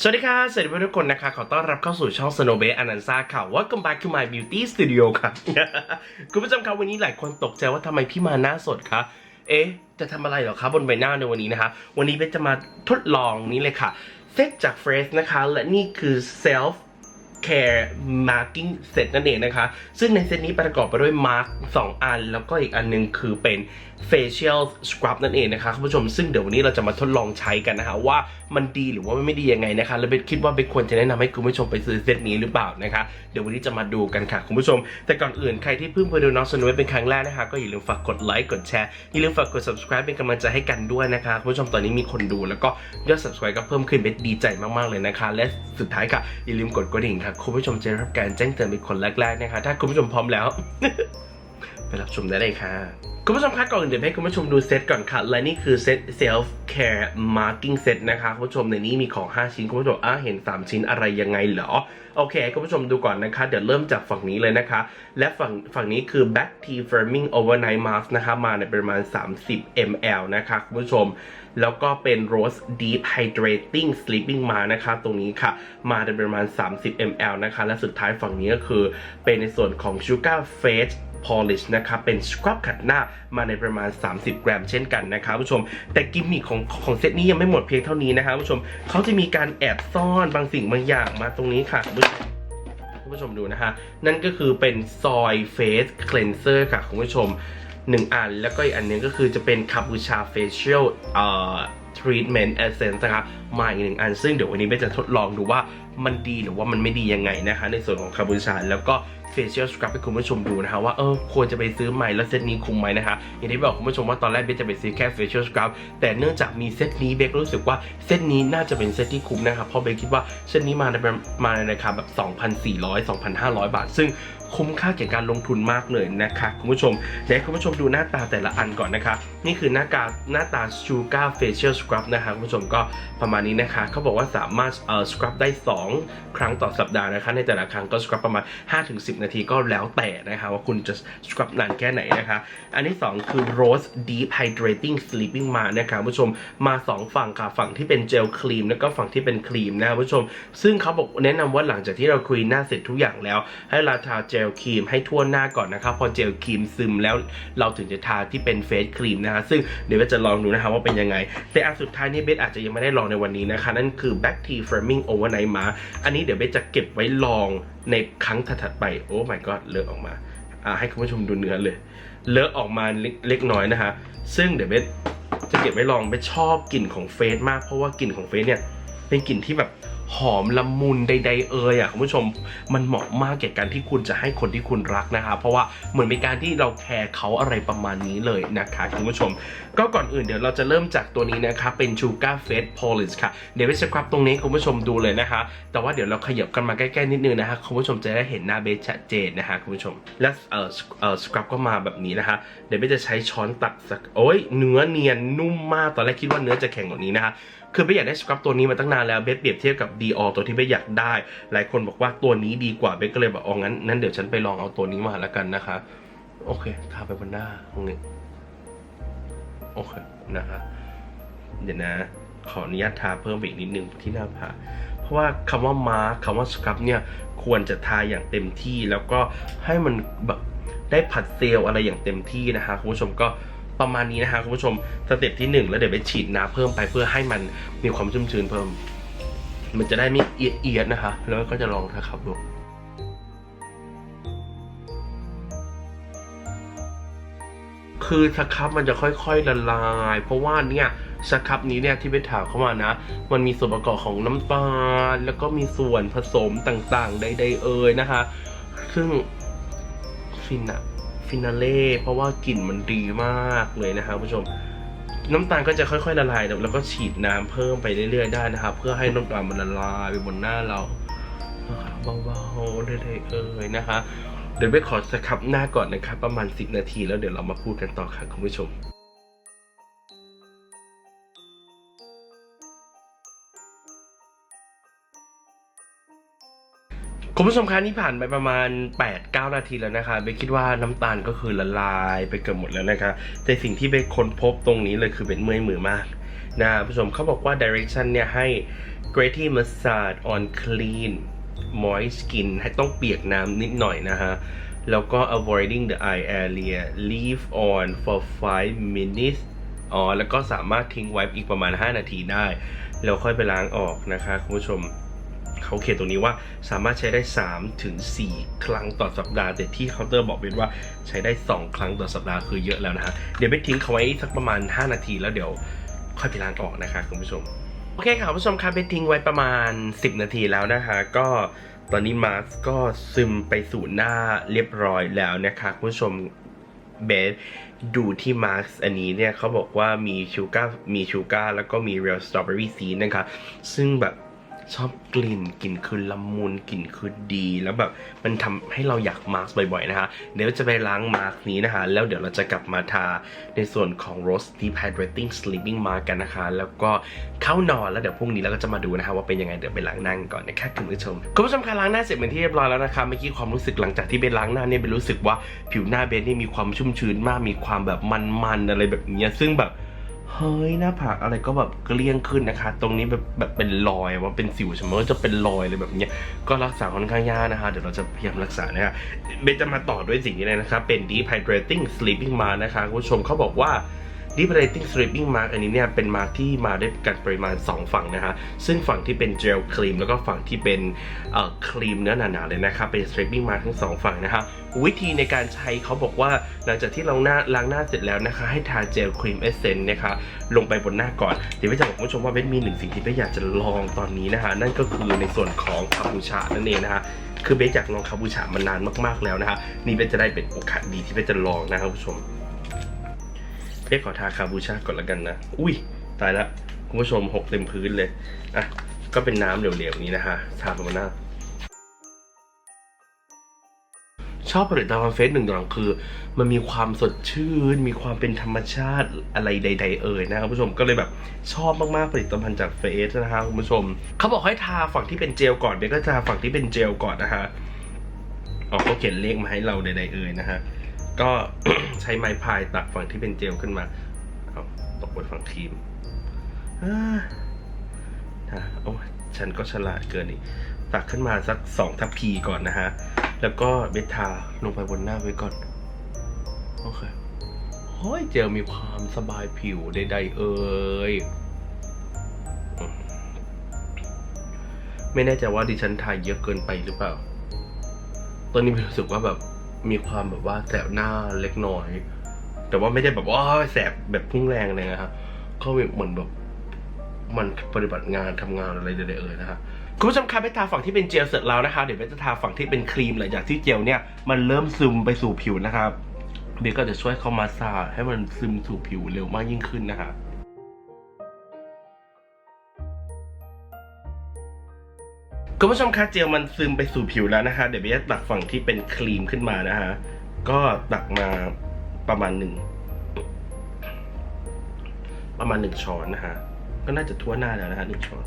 สวัสดีค่ะสวัสดีเพื่อนทุกคนนะคะ ขอต้อนรับเข้าสู่ช่อง Snow b a s e อนันซ่าค่ะ Welcome back to my beauty studio ค่ะ คุณผู้ชมครับวันนี้หลายคนตกใจว่าทำไมพี่มาหน้าสดคะ เอ๊ะ จะทำอะไรเหรอคะบนใบหน้าในวันนี้นะคะ วันนี้เบสจะมาทดลองนี้เลยค่ะ เซตจากเฟรชนะคะ และนี่คือ self care marking set นั่นเองนะคะ ซึ่งในเซตนี้ประกอบไปด้วย mark 2 อัน แล้วก็อีกอันหนึงคือเป็น facial scrub นั่นเองนะคะคุณผู้ชมซึ่งเดี๋ยววันนี้เราจะมาทดลองใช้กันนะคะว่ามันดีหรือว่าไม่ดียังไงนะคะ แล้วเบสคิดว่าเบสควรจะแนะนำให้คุณผู้ชมไปซื้อเซตนี้หรือเปล่านะคะเดี๋ยววันนี้จะมาดูกันค่ะคุณผู้ชม แต่ก่อนอื่นใครที่เพิ่งมาดูน้องสนุ้ยเป็นครั้งแรกนะคะก็อย่าลืมฝากกดไลค์กดแชร์อย่าลืมฝากกด subscribe เป็นกำลังใจให้กันด้วยนะคะคุณผู้ชมตอนนี้มีคนดูแล้วก็ยอด subscribe ก็เพิ่มขึ้นเบสดีใจมากๆเลยนะคะ และสุดท้ายค่ะอย่าลืมกดกระดิ่งค่ะคุณผู้ชมจะได้รับการแจ้งเตือนเป็นคนแรกๆนะคะถ้าคุณผู้ชมพร้อมแล้ว ไปรับชมได้เลยค่ะ คุณผู้ชมคะก่อนเดี๋ยวให้คุณผู้ชมดูเซตก่อนค่ะ และนี่คือเซต self care marking set นะคะคุณผู้ชมในนี้มีของ 5 ชิ้น คุณผู้ชมอะเห็น 3 ชิ้นอะไรยังไงเหรอ โอเค คุณผู้ชมดูก่อนนะคะ เดี๋ยวเริ่มจากฝั่งนี้เลยนะคะ และฝั่งฝั่งนี้คือ back tea firming overnight mask นะคะ มาในประมาณ 30 ml นะคะคุณผู้ชม แล้วก็เป็น rose deep hydrating sleeping mask นะคะ ตรงนี้ค่ะ มาในประมาณ 30 ml นะคะ และสุดท้ายฝั่งนี้ก็คือเป็นในส่วนของ sugar face polish นะครับ เป็นสครับขัดหน้ามาในประมาณ 30 กรัม เช่นกันนะครับผู้ชม แต่กิมมิคของของเซตนี้ยังไม่หมดเพียงเท่านี้นะครับผู้ชมเขาจะมีการแอบซ่อนบางสิ่งบางอย่างมาตรงนี้ค่ะผู้ชมผู้ชมดูนะฮะ นั่นก็คือเป็นซอยเฟสคล e นเซอร์ค่ะ คุณผู้ชม 1 อัน แล้วก็อีกอันนึงก็คือจะเป็นคาบูชาเฟเชียลเอ่อ treatment essence นะครับมาอีกหนึ่งอันซึ่งเดี๋ยววันนี้เบสจะทดลองดูว่า มันดีหรือว่ามันไม่ดียังไงนะคะ ในส่วนของคาบูชาแล้วก็ facial scrub ให้คุณผู้ชมดูนะคะว่าเออควรจะไปซื้อใหม่แล้วเซตนี้คุ้มไหมนะคะ อย่างที่บอกคุณผู้ชมว่าตอนแรกเบสจะไปซื้อแค่ facial scrub แต่เนื่องจากมีเซตนี้เบสรู้สึกว่าเซตนี้น่าจะเป็นเซตที่คุ้มนะครับเพราะเบสคิดว่าเซตนี้มาในระมาในราคาแบบ 2,400 2,500 บาท ซึ่งคุ้มค่าแก่การลงทุนมากเลยนะคะคุณผู้ชมเดี๋ยวให้คุณผู้ชมดูหน้าตาแต่ละอันก่อนนะคะ นี่คือหน้ากาหน้าตา Sugar Facial Scrub นะคะคุณผู้ชมก็ประมาณนี้นะคะเขาบอกว่าสามารถเอ่อ scrub ได้ 2ครั้งต่อสัปดาห์นะคะ ในแต่ละครั้งก็ scrub ประมาณ 5-10 นาทีก็แล้วแต่นะคะ ว่าคุณจะ scrub นานแค่ไหนนะคะ อันที่ 2 คือ Rose Deep Hydrating Sleeping Mask นะคะผู้ชมมา 2 ฝั่งค่ะ ฝั่งที่เป็นเจลครีม แล้วก็ฝั่งที่เป็นครีมนะคะผู้ชม ซึ่งเขาบอกแนะนำว่าหลังจากที่เราคลีนหน้าเสร็จทุกอย่างแล้ว ให้เราทาเจลครีมให้ทั่วหน้าก่อนนะครับพอเจลครีมซึมแล้วเราถึงจะทาที่เป็นเฟสครีมนะคะซึ่งเดี๋ยวจะลองดูนะคะว่าเป็นยังไง แต่อันสุดท้ายนี่เบสอาจจะยังไม่ได้ลองในวันนี้นะคะ นั่นคือ Back Tea Firming Overnight Mask อันนี้เดี๋ยวเบสจะเก็บไว้ลองในครั้งถัดไป โอ้ my god เลอะออกมาอ่าให้คุณผู้ชมดูเนื้อเลย เลอะออกมาเล็กเล็กน้อยนะคะ ซึ่งเดี๋ยวเบสจะเก็บไว้ลองเบสชอบกลิ่นของเฟสมาก เพราะว่ากลิ่นของเฟสเนี่ยเป็นกลิ่นที่แบบ หอมละมุนใด ๆ เอ่ยอะคุณผู้ชมมันเหมาะมากแก่การที่คุณจะให้คนที่คุณรักนะคะ เพราะว่าเหมือนเป็นการที่เราแคร์เขาอะไรประมาณนี้เลยนะคะคุณผู้ชม ก็ก่อนอื่นเดี๋ยวเราจะเริ่มจากตัวนี้นะคะเป็น Sugar Face Polish ค่ะ เดี๋ยวเบสจะครับตรงนี้คุณผู้ชมดูเลยนะคะ แต่ว่าเดี๋ยวเราขยับกันมาใกล้ๆนิดนึงนะคะคุณผู้ชมจะได้เห็นหน้าเบสชัดเจนนะคะคุณผู้ชม และเอ่อเอ่อสครับก็มาแบบนี้นะคะ เดี๋ยวเบสจะใช้ช้อนตักสักโอ้ยเนื้อเนียนนุ่มมากตอนแรกคิดว่าเนื้อจะแข็งกว่านี้นะคะคือเบสอยากได้สครับตัวนี้มาตั้งนานแล้วเบสเปรียบเทียบกับ Dior ตัวที่เบสอยากได้ หลายคนบอกว่าตัวนี้ดีกว่าเบสก็เลยบอกอ๋องั้นนั้นเดี๋ยวฉันไปลองเอาตัวนี้มาแล้วกันนะคะ โอเคทาไปบนหน้าตรงนี้โอเคนะคะเดี๋ยวนะ ขออนุญาตทาเพิ่มไปอีกนิดนึงที่หน้าผากเพราะว่าคำว่ามาร์คคำว่าสครับเนี่ยควรจะทาอย่างเต็มที่แล้วก็ให้มันแบบได้ผัดเซลล์อะไรอย่างเต็มที่นะคะคุณผู้ชมก็ ประมาณนี้นะคะคุณผู้ชมสเต็ปที่หนึ่งแล้วเดี๋ยวไปฉีดน้ำเพิ่มไปเพื่อให้มันมีความชุ่มชื้นเพิ่ม มันจะได้ไม่เอียดๆนะคะ แล้วก็จะลองนะครับดูคือสครับมันจะค่อยๆละลาย เพราะว่าเนี่ยสครับนี้เนี่ยที่ไปถามเข้ามานะ มันมีส่วนประกอบของน้ำตาล แล้วก็มีส่วนผสมต่างๆ ใดๆเอ่ยนะคะ ซึ่งฟินอะ ฟินาเล่เพราะว่ากลิ่นมันดีมากเลยนะครับผู้ชม น้ำตาลก็จะค่อยๆละลายแล้วก็ฉีดน้ำเพิ่มไปเรื่อยๆได้นะครับ เพื่อให้น้ำตาลมันละลายไปบนหน้าเรานะคะเบาๆเรื่อยๆเอ่ยนะคะ เดี๋ยวไปขอสครับหน้าก่อนนะครับ ประมาณ 10 นาทีแล้วเดี๋ยวเรามาพูดกันต่อค่ะคุณผู้ชม คุณผู้ชมคะนี่ผ่านไปประมาณ 8-9 นาทีแล้วนะคะเบคคิดว่าน้ำตาลก็คือละลายไปเกือบหมดแล้วนะคะแต่สิ่งที่เบคค้นพบตรงนี้เลยคือเป็นเมื่อยมือมากนะผู้ชมเขาบอกว่า direction เนี่ยให้ gritty massage on clean moist skin ให้ต้องเปียกน้ำนิดหน่อยนะฮะ แล้วก็ avoiding the eye area leave on for 5 minutes อ๋อ แล้วก็สามารถทิ้งไว้อีกประมาณ 5 นาทีได้ แล้วค่อยไปล้างออกนะคะ คุณผู้ชม เขาเขียนตรงนี้ว่าสามารถใช้ได้ 3 ถึง 4 ครั้งต่อสัปดาห์ แต่ที่เคาน์เตอร์บอกเป็นว่าใช้ได้ 2 ครั้งต่อสัปดาห์คือเยอะแล้วนะฮะเดี๋ยวไปทิ้งเขาไว้สักประมาณ 5 นาทีแล้วเดี๋ยวค่อยไปล้างออกนะคะคุณผู้ชมโอเคค่ะคุณผู้ชมครับไปทิ้งไว้ประมาณ 10 นาทีแล้วนะคะก็ตอนนี้มาร์คก็ซึมไปสู่หน้าเรียบร้อยแล้วนะคะคุณผู้ชมเบสดูที่มาร์คอันนี้เนี่ยเขาบอกว่ามีชูการ์มีชูการ์แล้วก็มีเรียลสตรอเบอรี่ซีนะคะซึ่งแบบ ชอบกลิ่นกลิ่นคือละมุนกลิ่นคือดี แล้วแบบมันทำให้เราอยากมาร์คบ่อยๆนะคะ เดี๋ยวจะไปล้างมาร์คนี้นะคะ แล้วเดี๋ยวเราจะกลับมาทาในส่วนของ Rose Deep Hydrating Sleeping Mask กันนะคะ แล้วก็เข้านอนแล้วเดี๋ยวพรุ่งนี้เราก็จะมาดูนะคะ ว่าเป็นยังไงเดี๋ยวไปล้างหน้าก่อนนะคะคุณผู้ชมคุณผู้ชมคะล้างหน้าเสร็จเป็นที่เรียบร้อยแล้วนะคะเมื่อกี้ความรู้สึกหลังจากที่เบนล้างหน้าเนี่ยเบนรู้สึกว่าผิวหน้าเบนนี่มีความชุ่มชื้นมากมีความแบบมันๆอะไรแบบเนี้ยซึ่งแบบ เฮ้ยหน้าผากอะไรก็แบบเกลี้ยงขึ้นนะคะ ตรงนี้แบบแบบเป็นรอยว่าเป็นสิวใช่ไหมว่าจะเป็นรอยเลยแบบเนี้ยก็รักษาค่อนข้างยากนะคะ เดี๋ยวเราจะพยายามรักษานะคะเบนจะมาต่อด้วยสิ่งนี้เลยนะคะ เป็น Deep Hydrating Sleeping Mask นะคะคุณผู้ชมเขาบอกว่า r e p r a t i n g Sleeping Mask อันนี้เนี่ยเป็นมาร์กที่มาด้วยกันปริมาณ 2 ฝั่งนะคะซึ่งฝั่งที่เป็นเจลครีมแล้วก็ฝั่งที่เป็นครีมเนื้อหนาๆเลยนะคะเป็น Sleeping Mask ทั้งสองฝั่งนะคะวิธีในการใช้เขาบอกว่าหลังจากที่เราหน้าล้างหน้าเสร็จแล้วนะคะ ให้ทาเจลครีมเอเซนต์นะคะลงไปบนหน้าก่อน เดี๋ยวไปจะบอกคุณผู้ชมว่าเบนมีหนึ่งสิ่งที่เบนอยากจะลองตอนนี้นะคะนั่นก็คือในส่วนของคาบูชานั่นเองนะคะคือเบนอยากลองคาบูชามานานมากๆแล้วนะคะนี่เบนจะได้เป็นโอกาสดีที่เบนจะลองนะครับผู้ชม เบนขอทาคาบูชาก่อนละกันนะ อุ้ย ตายละคุณผู้ชมหกเต็มพื้นเลย อะ ก็เป็นน้ำเหลวๆนี้นะคะทาลงบนหน้าชอบผลิตภัณฑ์เฟสหนึ่งอย่างคือ มันมีความสดชื่น มีความเป็นธรรมชาติอะไรใด ๆ เอ่ยนะครับคุณผู้ชมก็เลยแบบชอบมากๆผลิตภัณฑ์จากเฟสนะคะคุณผู้ชม เขาบอกให้ทาฝั่งที่เป็นเจลก่อนเดี๋ยก็ทาฝั่งที่เป็นเจลก่อนนะคะอ๋อเขาเขียนเลขมาให้เราใดๆเอ่ยนะฮะ ก็ใช้ไม้พายตักฝั่งที่เป็นเจลขึ้นมา เอาตกบนฝั่งครีมอ่าอะโอ้ยฉันก็ฉลาดเกินอีก ตักขึ้นมาสักสองทัพพีก่อนนะฮะ แล้วก็เบทาลงไปบนหน้าไว้ก่อน โอเคเฮ้ยเจลมีความสบายผิวใดๆเอ่ยไม่แน่ใจว่าดิฉันทายเยอะเกินไปหรือเปล่า ตอนนี้รู้สึกว่าแบบ มีความแบบว่าแสบหน้าเล็กน้อย แต่ว่าไม่ได้แบบว่าแสบแบบพุ่งแรงเลยนะครับก็เหมือนแบบมันปฏิบัติงานทำงานอะไรใดๆเอ่ยนะฮะคุณผู้ชมครับไปทาฝั่งที่เป็นเจลเสร็จแล้วนะคะเดี๋ยวเบจะทาฝั่งที่เป็นครีมหลังจากที่เจลเนี่ยมันเริ่มซึมไปสู่ผิวนะครับเบสก็จะช่วยเข้ามาซาให้มันซึมสู่ผิวเร็วมากยิ่งขึ้นนะคะ คุณผู้ชมคะเจลมันซึมไปสู่ผิวแล้วนะคะ เดี๋ยวเบสตักฝั่งที่เป็นครีมขึ้นมานะคะ ก็ตักมาประมาณหนึ่ง ประมาณหนึ่งช้อนนะฮะก็น่าจะทั่วหน้าแล้วนะฮะหนึ่งช้อน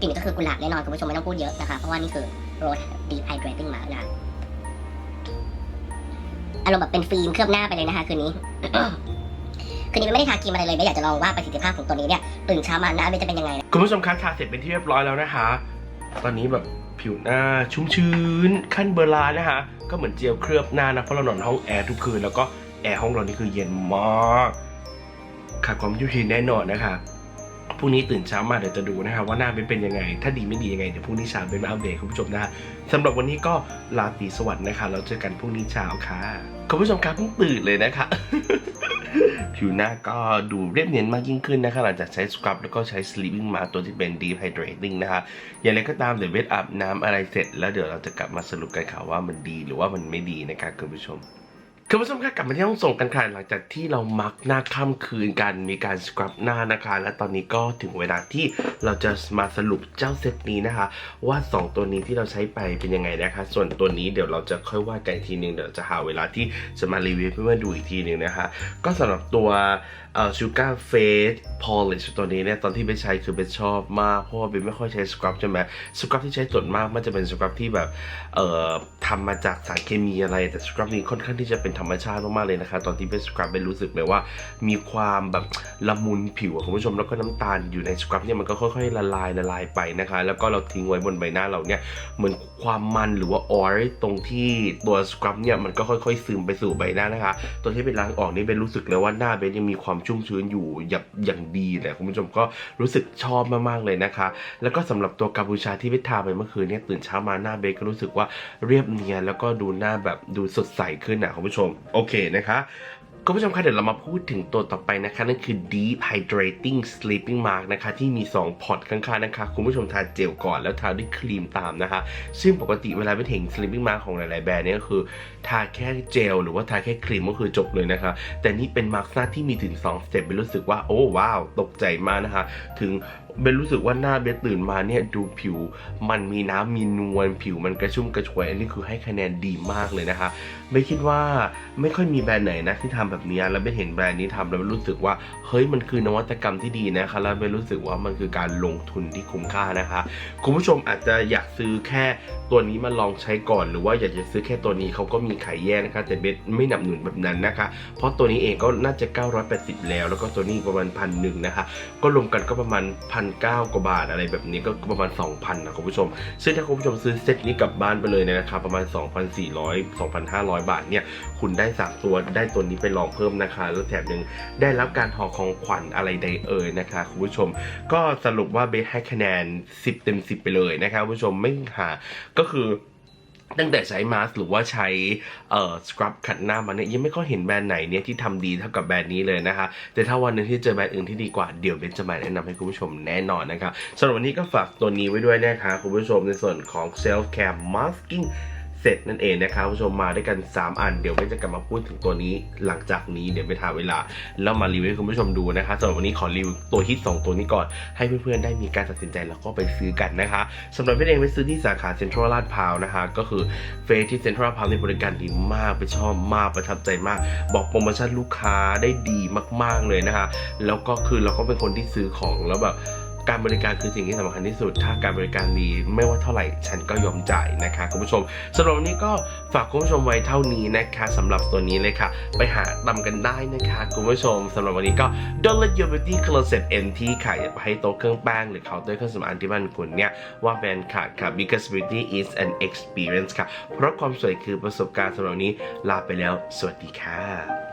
กลิ่นก็คือกุหลาบแน่นอนคุณผู้ชมไม่ต้องพูดเยอะนะคะ เพราะว่านี่คือ Rose Deep Hydrating Mask นะคะอารมณ์แบบเป็นฟิล์มเคลือบหน้าไปเลยนะคะคืนนี้ คืนนี้ไม่ได้ทาครีมอะไรเลยไม่อยากจะลองว่าประสิทธิภาพของตัวนี้เนี่ยตื่นเช้ามาหน้าเบนจะเป็นยังไงนะคุณผู้ชมคะทาเสร็จเป็นที่เรียบร้อยแล้วนะคะ ตอนนี้แบบผิวหน้าชุ่มชื้นขั้นเบลานะคะก็เหมือนเจลเคลือบหน้านะเพราะเรานอนห้องแอร์ทุกคืนแล้วก็แอร์ห้องเรานี่คือเย็นมากขาดความยุติแน่นอนนะคะพรุ่งนี้ตื่นเช้ามาเดี๋ยวจะดูนะคะว่าหน้าเป็นเป็นยังไง ถ้าดีไม่ดียังไงเดี๋ยวพรุ่งนี้เช้าเป็นมาอัปเดตคุณผู้ชมนะคะสำหรับวันนี้ก็ลาตีสวัสดิ์นะคะเราเจอกันพรุ่งนี้เช้าค่ะคุณผู้ชมครับเพิ่งตื่นเลยนะคะ ผิวหน้าก็ดูเรียบเนียนมากยิ่งขึ้นนะคะหลังจากใช้สครับแล้วก็ใช้ sleeping mask ตัวที่เป็น deep hydrating นะคะอย่างไรก็ตามเดี๋ยวเวทอาบน้ำอะไรเสร็จ แล้วเดี๋ยวเราจะกลับมาสรุปกันค่ะว่ามันดีหรือว่ามันไม่ดีนะคะคุณผู้ชม คุณผู้ชมคะกลับมาที่ห้องส่งกันค่ะหลังจากที่เรามักหน้าค่ำคืนกันมีการสครับหน้านะคะ และตอนนี้ก็ถึงเวลาที่เราจะมาสรุปเจ้าเซตนี้นะคะ ว่า 2 ตัวนี้ที่เราใช้ไปเป็นยังไงนะคะ ส่วนตัวนี้เดี๋ยวเราจะค่อยว่ากันทีหนึงเดี๋ยวจะหาเวลาที่จะมารีวิวเพื่อมาดูอีกทีหนึ่งนะคะ ก็สำหรับตัวเอ่อ Sugar f a c e Polish ตัวนี้เนี่ยตอนที่ไปใช้คือไปชอบมาก เพราะว่าเบนไม่ค่อยใช้สครับใช่ไหมสครับที่ใช้ส่วนมากมันจะเป็นสครับที่แบบเอ่อทำมาจากสารเคมีอะไรแต่สครับนี้ค่อนข้างที่จะเป็นธรรมชาติมากๆเลยนะคะ ตอนที่เป็นสครับเบนรู้สึกเลยว่า มีความแบบละมุนผิวคุณผู้ชมแล้วก็น้ำตาลอยู่ในสครับเนี่ยมันก็ค่อยๆละลายละลายไปนะคะ แล้วก็เราทิ้งไว้บนใบหน้าเราเนี่ยเหมือนความมันหรือว่าออยตรงที่ตัวสครับเนี่ยมันก็ค่อยๆซึมไปสู่ใบหน้านะคะตัวที่เป็นล้างออกนี่เบนรู้สึกเลยว่าหน้าเบนยังมีความชุ่มชื้นอยู่อย่างอย่างดีเลยคุณผู้ชมก็รู้สึกชอบมากๆเลยนะคะ แล้วก็สำหรับตัวกัมพูชาที่เบนทาไปเมื่อคืนเนี่ยตื่นเช้ามาหน้าเบนก็รู้สึกว่าเรียบเนียนแล้วก็ดูหน้าแบบดูสดใสขึ้นนะคุณผู้ชมโอเคนะคะ คุณผู้ชมคะเดี๋ยวเรามาพูดถึงตัวต่อไปนะคะ นั่นคือ Deep Hydrating Sleeping Mask นะคะ ที่มี 2 พอร์ตข้างๆนะคะ คุณผู้ชมทาเจลก่อนแล้วทาด้วยครีมตามนะคะ ซึ่งปกติเวลาไปถึง Sleeping Mask ของหลายๆแบรนด์เนี่ยก็คือ ทาแค่เจลหรือว่าทาแค่ครีมก็คือจบเลยนะคะ แต่นี่เป็นมาร์คหน้าที่มีถึง 2 สเต็ปเป็นรู้สึกว่าโอ้ว้าวตกใจมากนะคะ ถึงเบนรู้สึกว่าหน้าเบนตื่นมาเนี่ยดูผิว มันมีน้ำมีนวลผิวมันกระชุ่มกระชวยอันนี้คือให้คะแนนดีมากเลยนะคะไม่คิดว่าไม่ค่อยมีแบรนด์ไหนนะที่ทำแบบนี้แล้วไม่เห็นแบรนด์นี้ทำแล้วรู้สึกว่าเฮ้ยมันคือนวัตกรรมที่ดีนะคะแล้วไม่รู้สึกว่ามันคือการลงทุนที่คุ้มค่านะคะ คุณผู้ชมอาจจะอยากซื้อแค่ตัวนี้มาลองใช้ก่อน หรือว่าอยากจะซื้อแค่ตัวนี้เขาก็มีขายแยกนะคะ แต่เบสไม่หนับหนุนแบบนั้นนะคะ เพราะตัวนี้เองก็น่าจะ 980 แล้ว แล้วก็ตัวนี้ประมาณพันหนึ่งนะคะ ก็รวมกันก็ประมาณพันเก้ากว่าบาทอะไรแบบนี้ก็ประมาณ 2,000นะคุณผู้ชม ซึ่งถ้าคุณผู้ชมซื้อเซตนี้กลับบ้านไปเลยนะครับประมาณ 2,400 2,500 บาทเนี่ยคุณได้ 3 ตัวได้ตัวนี้ไปลองเพิ่มนะคะแล้วแถมยังได้รับการห่อของขวัญอะไรใดเอ่ยนะคะคุณผู้ชม ก็สรุปว่าเบสให้คะแนน 10 เต็ม 10 ไปเลยนะคะคุณผู้ชมไม่หาก็คือตั้งแต่ใช้มาสหรือว่าใช้เอ่อสครับขัดหน้ามาเนี่ยยังไม่ค่อยเห็นแบรนด์ไหนเนี่ยที่ทำดีเท่ากับแบรนด์นี้เลยนะคะ แต่ถ้าวันหนึงที่เจอแบรนด์อื่นที่ดีกว่าเดี๋ยวเบนจะมาแนะนำให้คุณผู้ชมแน่นอนนะครับสำหรับวันนี้ก็ฝากตัวนี้ไว้ด้วยนะคะคุณผู้ชมในส่วนของ self care masking เสร็จนั่นเองนะครับคุณผู้ชมมาด้วยกัน 3 อัน เดี๋ยวเบนจะกลับมาพูดถึงตัวนี้หลังจากนี้เดี๋ยวไปหาเวลา แล้วมารีวิวให้คุณผู้ชมดูนะคะสำหรับวันนี้ขอรีวิวตัวฮิต2ตัวนี้ก่อน ให้เพื่อนๆได้มีการตัดสินใจแล้วก็ไปซื้อกันนะคะสำหรับเพื่อนเองไปซื้อที่สาขาเซ็นทรัลลาดพร้าวนะคะ ก็คือเฟสที่เซ็นทรัลลาดพร้าวในบริการดีมากไปชอบมากประทับใจมาก บอกโปรโมชั่นลูกค้าได้ดีมาก ๆเลยนะคะ แล้วก็คือเราก็เป็นคนที่ซื้อของแล้วแบบ การบริการคือสิ่งที่สำคัญที่สุด ถ้าการบริการดีไม่ว่าเท่าไหร่ฉันก็ยอมจ่ายนะคะคุณผู้ชมสำหรับวันนี้ก็ฝากคุณผู้ชมไว้เท่านี้นะคะสำหรับตัวนี้เลยค่ะ ไปหาตำกันได้นะคะคุณผู้ชมสำหรับวันนี้ก็ Don't let your beauty closet empty ค่ะอย่าไปให้โต๊ะเครื่องแป้งหรือเคาน์เตอร์เครื่องสำอางที่บ้านคุณเนี่ยว่าแบรนด์ขาดค่ะ because beauty is an experience ค่ะ เพราะความสวยคือประสบการณ์สำหรับวันนี้ลาไปแล้ว สวัสดีค่ะ